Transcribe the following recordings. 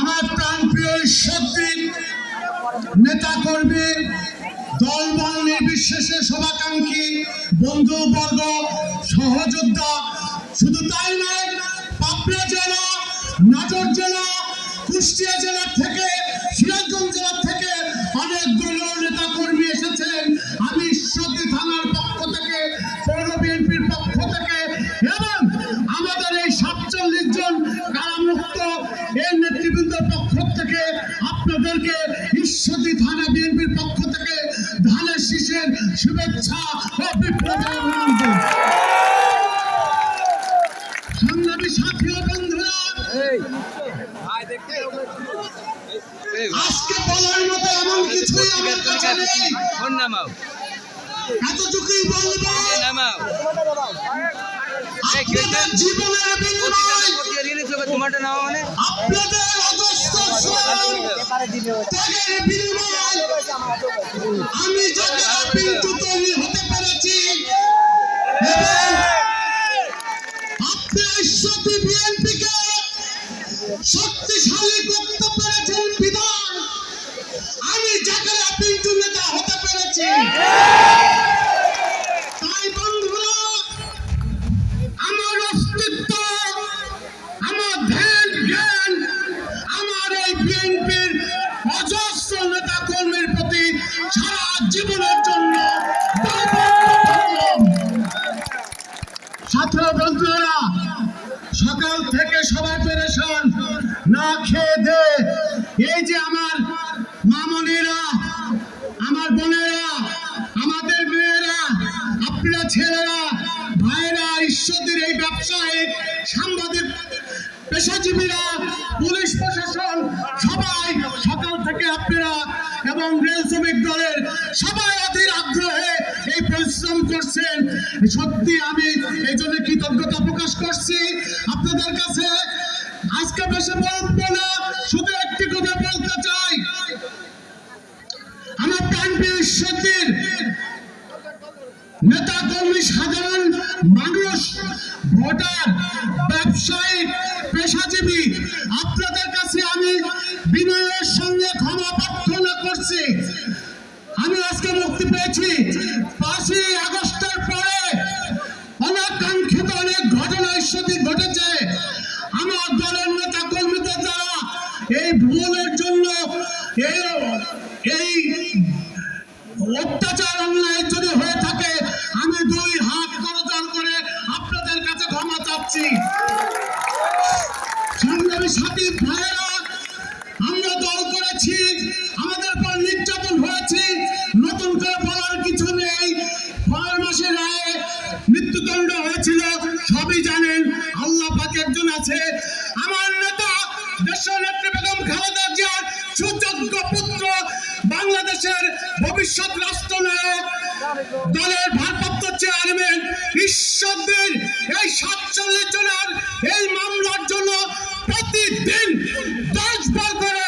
আমার প্রাণপ্রিয় ঈশ্বরদিন নেতা কর্মী দল বল নির্বিশেষে শুভাকাঙ্ক্ষী বন্ধু, বর্গ, সহযোদ্ধা। শুধু তাই নয়, পাবনা জেলা, নাটোর জেলা, কুষ্টিয়া জেলা থেকে, সিরাজগঞ্জ জেলা থেকে অনেক দলীয় নেতা শুভেচ্ছা সংগ্রামী সাথী ও বন্ধুরা আজকে বলার মতো এমন কিছুই আমার কাছে নেই। নামাও। এতটুকুই বলব? আপনাদের জীবনের বিনিময় মানে। আপনাদের অজস্র ত্যাগের বিনিময় আমি যাতে পিন্টু যে আমার মামনিরা আমার বোনেরা, আমাদের মেয়েরা, আপনারা ছেলেরা, ভাইরা, ঈশ্বরদের এই ব্যবসায়িক সাংবাদিক, পেশাজীবীরা, পুলিশ প্রশাসন, সবাই সকাল থেকে আপনারা এবং রেল শ্রমিক দলের সবাই অধীর আগ্রহে এই পরিশ্রম করছেন। সত্যি আমি এই জন্য কৃতজ্ঞতা প্রকাশ করছি। আপনাদের কাছে আজকে বেশি বলব না। প্রার্থনা আমি আজকে মুক্তি পেয়েছি। পাঁচই আগস্টের পরে অনাকাঙ্ক্ষিত অনেক ঘটনা ঈশ্বরী ঘটেছে। আমার দলের নেতা কর্মীদের দ্বারা এই ভুলের জন্য এই অত্যাচার অন্যায় যদি হয়ে থাকে, আমি দুই হাত করতাল করে আপনাদের কাছে ক্ষমা চাচ্ছি। সংগ্রামী সাথী ভাইয়েরা বাংলাদেশের ভবিষ্যৎ রাষ্ট্রনায়ক, দলের ভারপ্রাপ্ত চেয়ারম্যান ঈশ্বরদের এই সাতচল্লিশ এই মামলার জন্য প্রতিদিন দশ বার করে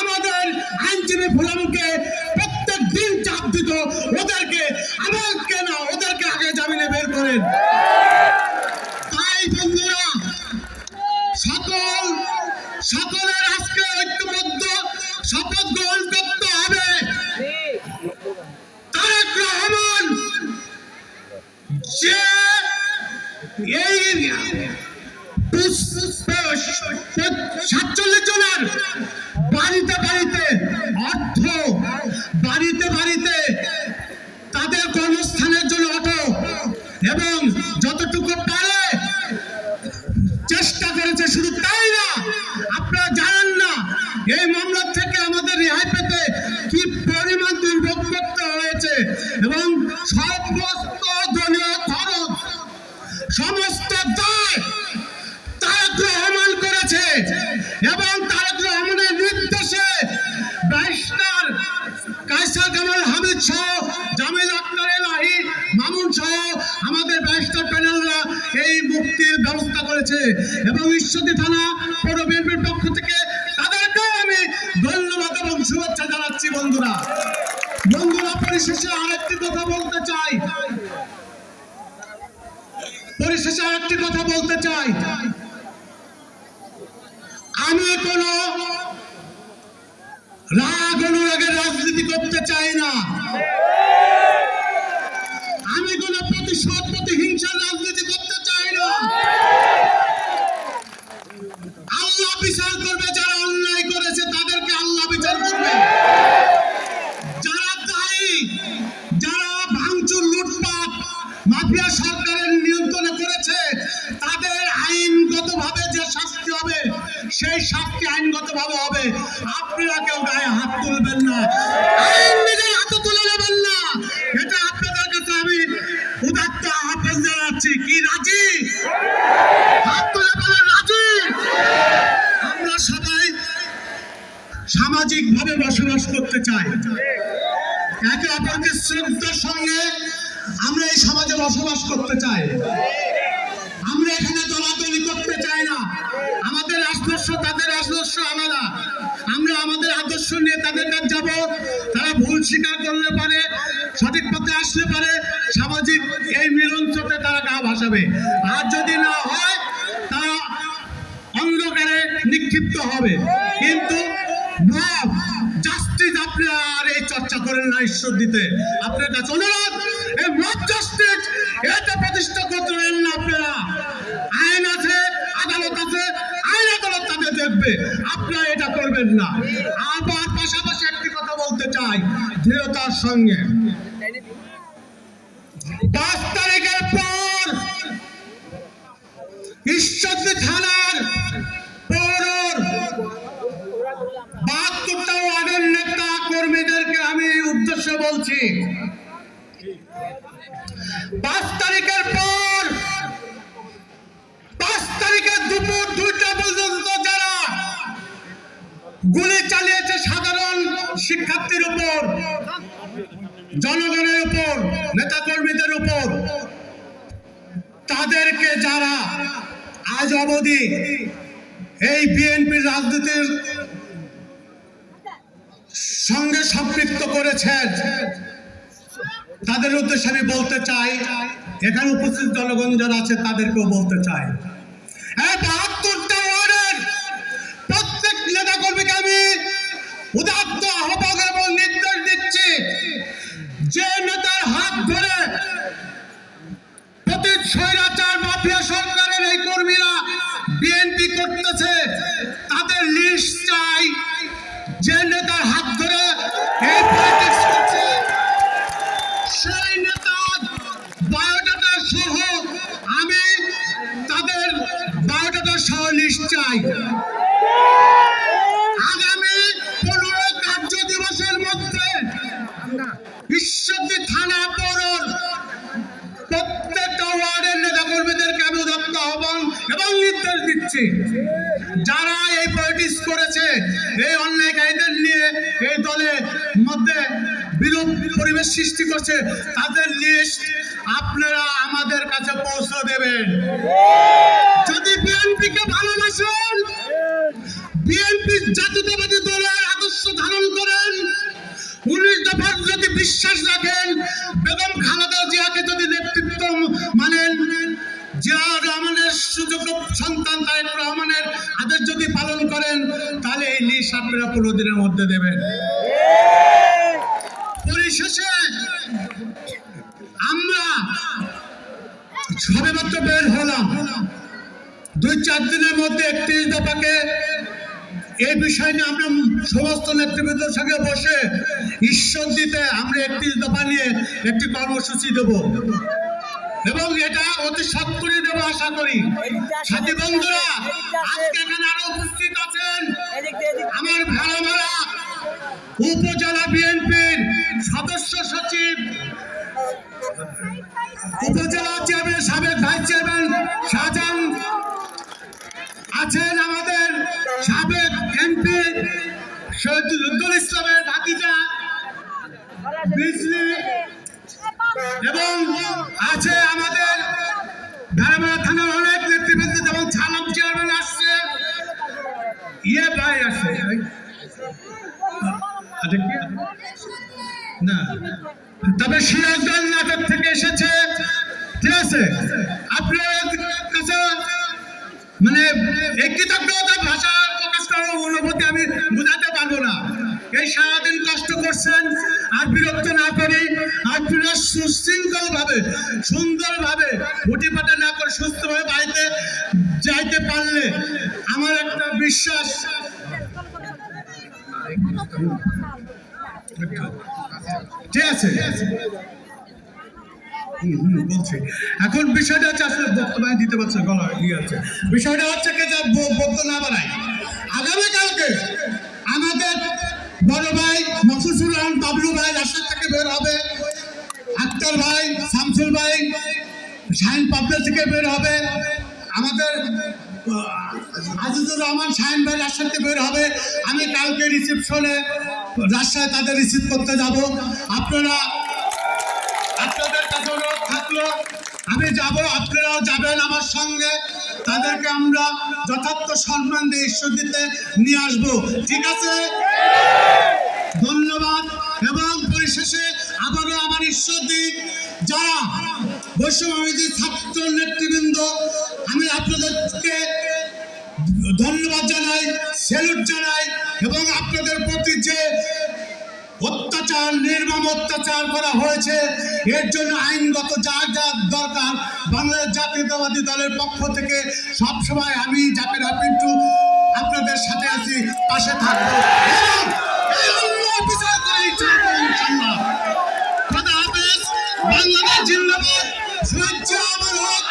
আমাদের আইনজীবী ফোরামকে প্রত্যেক দিন চাপ দিত, ওদেরকে আমাকে না, ওদেরকে আগে জামিনে বের করেন। তাই বন্ধুরা বাড়িতে বাড়িতে তাদের কর্মস্থানের জন্য অটো এবং যতটুকু পারে চেষ্টা করেছে, শুধু তাই না, আপনারা জানেন না এই মামলা থেকে আমাদের রেহাই পেতে কি পরিমাণ দুর্ভোগ করতে হয়েছে এবং সমস্ত দলীয় খরচ, সমস্ত দায় জানাচ্ছি বন্ধুরা। বন্ধুরা, পরিশেষে আরেকটি কথা বলতে চাই। পরিশেষে আরেকটি কথা বলতে চাই। আমি কোনো রাগ, অনুরাগের রাজনীতি করতে চাই না। আমি কোনো প্রতিশোধ, প্রতিহিংসার রাজনীতি করতে না। আইন হাতে তুলে নেবেন না। এটা আপনাদের কাছে আমি উদাত্ত আহ্বান জানাচ্ছি। কি, রাজি? হাত তুলে রাজি? আমরা সবাই সামাজিকভাবে বসবাস করতে চাই। একে অপরকে শ্রদ্ধার সঙ্গে আমরা এই সমাজে বসবাস করতে চাই। আমরা এখানে দলাদলি করতে চাই না। আমাদের আদর্শ, তাদের আদর্শ আলাদা। আদর্শ নিয়ে তাদের কাছে যাব। তারা ভুল স্বীকার করলে পারে, সঠিক পথে আসলে পারে। সামাজিক এই মিলন চোখে তারা গা ভাসাবে। আর যদি না হয়, তারা অন্ধকারে নিক্ষিপ্ত হবে। কিন্তু জাস্টিস আপনারা আর এই চর্চা করেন না ঈশ্বর দিতে। আপনার কাছে অনুরোধ, এই মত জাস্টিস এটা প্রতিষ্ঠা করতে দৃঢ়তার সঙ্গে। পাঁচ তারিখের পর ঈশ্বরদী থানার জনগণের উপর নেতা কর্মীদের উপর। তাদেরকে যারা আজ অবধি এই বিএনপির রাজনীতির সঙ্গে সম্পৃক্ত করেছেন, তাদের উদ্দেশ্যে আমি বলতে চাই, এখানে উপস্থিত জনগণ যারা আছে, তাদেরকেও বলতে চাই। বাহাত্তরটা প্রত্যেক নেতা কর্মীকে আমি উদাত্ত যে নেতার হাত ধরে প্রতি স্বৈরাচার মাফিয়া সরকারের এই কর্মীরা বিএনপি করতেছে, তাদের লিস্ট চাই। যে এবং নির্দেশ দিচ্ছি। যারা এই পলিটিক্স করেছে, এই অন্যায়কারীদের নিয়ে এই দলের মধ্যে বিরূপ পরিবেশ সৃষ্টি করছে, তাদের লিস্ট আপনারা আমাদের কাছে পৌঁছে দেবেন। যদি বিএনপিকে ভালোবাসেন বিএনপি জাতীয়তাবাদী দলের আদর্শ ধারণ করেন, উনিশ দফার যদি বিশ্বাস পনেরো দিনের মধ্যে দেবেন। পরিশেষে আমরা সবেমাত্র বের হলাম। দুই চার দিনের মধ্যে একত্রিশ দফাকে। এই বিষয় নিয়ে আমরা সমস্ত নেতৃবৃন্দের সঙ্গে বসে ঈশ্বর দিতে আমরা একত্রিশ দফা নিয়ে একটি কর্মসূচি দেব। এবং এটা অতি সত্তরই দেবো আশা করি। সাথী বন্ধুরা আজকে এখানে আরও উপস্থিত আছেন। আমার ভালো ভেড়ামারা উপজেলা বিএনপির সদস্য সচিব উপজেলা চেয়ারম্যান সাবেক ভাইস চেয়ারম্যান শাহজাহান আছেন আমাদের সাবেক এমপি শহীদুল ইসলামের ভাতিজা বিজলি এবং আছে ইয়ে আচ্ছা, তবে সিরাজগঞ্জ নাটক থেকে এসেছে। ঠিক আছে? আপনার মানে এই কৃতজ্ঞতা ভাষা প্রকাশ অনুভূতি আমি বোঝাতে পারব না। এই সারাদিন কষ্ট করছেন আর বিরক্ত না করে আপনারা সুশৃঙ্খল ভাবে সুন্দর ভাবে ফুটি পারলে আমার একটা বিশ্বাস। ঠিক আছে? এখন বিষয়টা হচ্ছে বক্তব্য দিতে পারছি গলা ইয়ে আছে। বিষয়টা হচ্ছে কি বক্তব্য না আগামীকালকে আমাদের বড় ভাই মফিজুর রহমান বাবলু ভাই রাস্তা থেকে বের হবে। আক্তার ভাই শামসুল ভাই, শাহিন পাবনা থেকে বের হবে। আমাদের আজিজুর রহমান শাহিন ভাই থেকে বের হবে। আমি কালকে রিসিপশনে রাজশাহী তাদের রিসিভ করতে যাব। আপনারা, আপনাদের কাছে অনুরোধ থাকল, আমি যাব, আপনারাও যাবেন আমার সঙ্গে। তাদেরকে আমরা যথার্থ সম্মান দিয়ে ঈশ্বর দিতে নিয়ে আসব। ঠিক আছে? ধন্যবাদ। এবং পরিশেষে আবারও আমার ঈশ্বর দিক। যারা বৈষম্যবিধি ছাত্র নেতৃবৃন্দ আমি আপনাদেরকে ধন্যবাদ জানাই স্যালুট জানাই এবং আপনাদের প্রতি যে অত্যাচার, নির্মম অত্যাচার করা হয়েছে, এর জন্য আইনগত যা যা দরকার, বাংলাদেশ জাতীয়তাবাদী দলের পক্ষ থেকে সবসময় আমি জাকের পিন্টু আপনাদের সাথে আছি, পাশে থাকব। বাংলাদেশ জিন্দাবাদ সূর্য আমার হোক।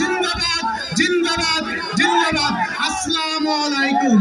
জিন্দাবাদ জিন্দাবাদ জিন্দাবাদ। আসসালামু আলাইকুম।